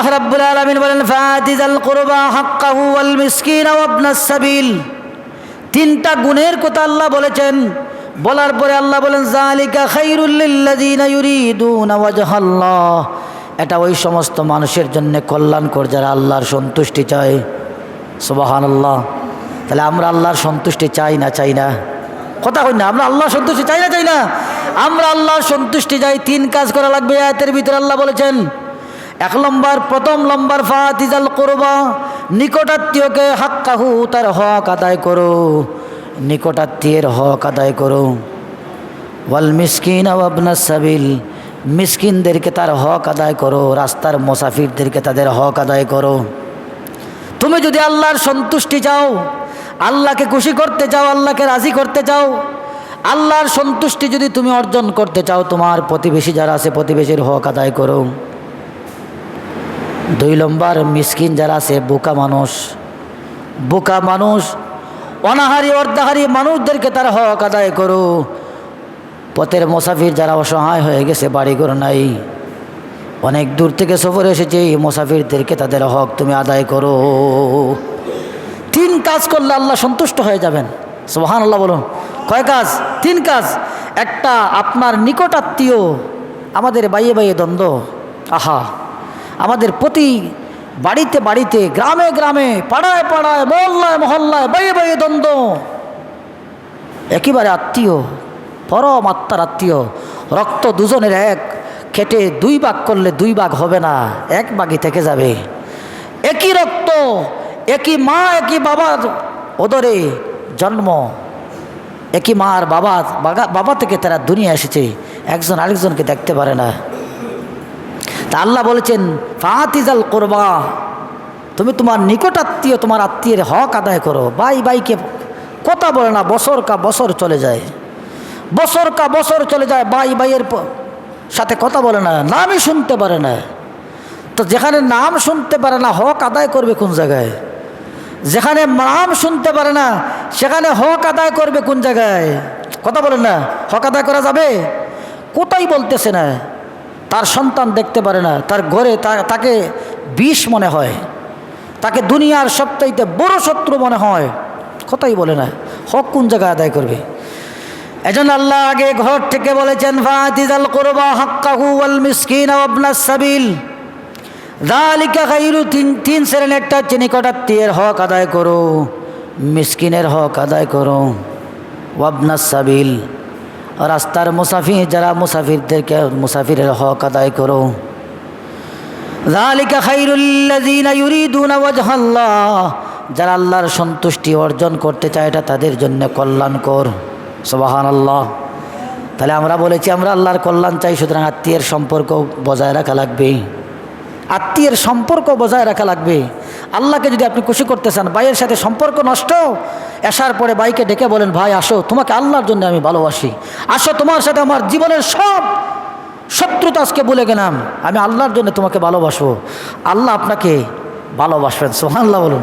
আল্লাহ রাব্বুল আলামিন বলেন, ফাতিজাল কুরবা হাক্কাহু ওয়াল মিসকিন ওয়া ইবনাস সাবিল। তিনটা গুণের কথা আল্লাহ বলেছেন। বলার পরে আল্লাহ বলেন জালিকা খাইরুল লিল্লাযিনা ইউরিদুনা ওয়াজহাল্লাহ। এটা ওই সমস্ত মানুষের জন্য কল্যাণকর যারা আল্লাহর সন্তুষ্টি চায়। সুবহানাল্লাহ। তাহলে আমরা আল্লাহর সন্তুষ্টি চাই না চাই না? কথা কই না, আমরা আল্লাহর সন্তুষ্টি চাই না চাই না? আমরা আল্লাহর সন্তুষ্টি চাই, তিন কাজ করা লাগবে আয়াতের ভিতরে আল্লাহ বলেছেন এক নম্বর প্রথম নম্বর ফাতিজাল করবা, নিকটাত্মীয়কে হাক্কাহু, তার হক আদায় করো। নিকটাত্মীয়ের হক আদায় করো। ওয়াল মিসকিন আবনা সাবিল, মিসকিনদেরকে তার হক আদায় করো, রাস্তার মোসাফিরদেরকে তাদের হক আদায় করো। তুমি যদি আল্লাহর সন্তুষ্টি চাও, আল্লাহকে খুশি করতে চাও, আল্লাহকে রাজি করতে চাও, আল্লাহর সন্তুষ্টি যদি তুমি অর্জন করতে চাও, তোমার প্রতিবেশী যারা আছে, প্রতিবেশীর হক আদায় করো। দুই নম্বর মিসকিন যারা আছে, বোকা মানুষ। বোকা মানুষ, অনাহারি, অর্ধাহারি মানুষদেরকে তার হক আদায় করো পথের মুসাফির যারা অসহায় হয়ে গেছে, বাড়িঘর নাই। অনেক দূর থেকে সফরে এসেছে, এই মুসাফিরদেরকে তাদের হক তুমি আদায় করো। তিন কাজ করলে আল্লাহ সন্তুষ্ট হয়ে যাবেন। সোহান আল্লাহ বলুন। কয় কাজ? তিন কাজ। একটা, আপনার নিকটাত্মীয় আমাদের বাইয়ে বাইয়ে দ্বন্দ্ব। আহা। আমাদের প্রতি বাড়িতে বাড়িতে, গ্রামে গ্রামে, পাড়ায় পাড়ায়, মহল্লায় মহল্লায় বাইয়ে বাইয়ে দ্বন্দ্ব। একেবারে আত্মীয়, পরম আত্মার আত্মীয়। রক্ত দুজনের এক, খেটে দুই ভাগ করলে দুই ভাগ হবে না, এক ভাগই থেকে যাবে। একই রক্ত, একই মা, একই বাবার ওদরে জন্ম। একই মা আর বাবা বাগা- বাবা থেকে তারা দুনিয়া এসেছে, একজন আরেকজনকে দেখতে পারে না। তা আল্লাহ বলেছেন, ফাতিজাল করবা তুমি তোমার নিকট আত্মীয় তোমার আত্মীয়ের হক আদায় করো। ভাই বাইকে কথা বলে না, বছর কা বছর চলে যায়। বছর কা বছর চলে যায় বাই বাইয়ের সাথে কথা বলে না, নামই শুনতে পারে না। তো যেখানে নাম শুনতে পারে না, হক আদায় করবে কোন জায়গায়? যেখানে নাম শুনতে পারে না, সেখানে হক আদায় করবে কোন জায়গায়? কথা বলেন না, হক আদায় করা যাবে? কোথায় বলতেছে না? তার সন্তান দেখতে পারে না, তার ঘরে তাকে বিষ মনে হয়, তাকে দুনিয়ার সবচাইতে বড় শত্রু মনে হয়, কথাই বলে না, হক কোন জায়গায় আদায় করবে? এজন্য আল্লাহ আগে ঘর থেকে বলেছেন করবা সাবিল। তিন তিন শ্রেণির একটা চিনিকটাত্মীয়ের হক আদায় করো, মিসকিনের হক আদায় করো ওয়াবনাস সাবিল। রাস্তার মুসাফির, যারা মুসাফিরদেরকে, মুসাফিরের হক আদায় করো। যারা আল্লাহর সন্তুষ্টি অর্জন করতে চায়, এটা তাদের জন্য কল্যাণকর। আল্লাহ তাহলে আমরা বলেছি, আমরা আল্লাহর কল্যাণ চাই, সুতরাং আত্মীয়ের সম্পর্ক বজায় রাখা লাগবে। আত্মীয়ের সম্পর্ক বজায় রাখা লাগবে। আল্লাহকে যদি আপনি খুশি করতে চান, ভাইয়ের সাথে সম্পর্ক নষ্ট, আসার পরে ভাইকে ডেকে বলেন, ভাই, আসো, তোমাকে আল্লাহর জন্য আমি ভালোবাসি। আসো, তোমার সাথে আমার জীবনের সব শত্রুতা আজকে বলে গেলাম। আমি আল্লাহর জন্য তোমাকে ভালোবাসবো। আল্লাহ আপনাকে ভালোবাসবেন সোহান আল্লাহ বলুন।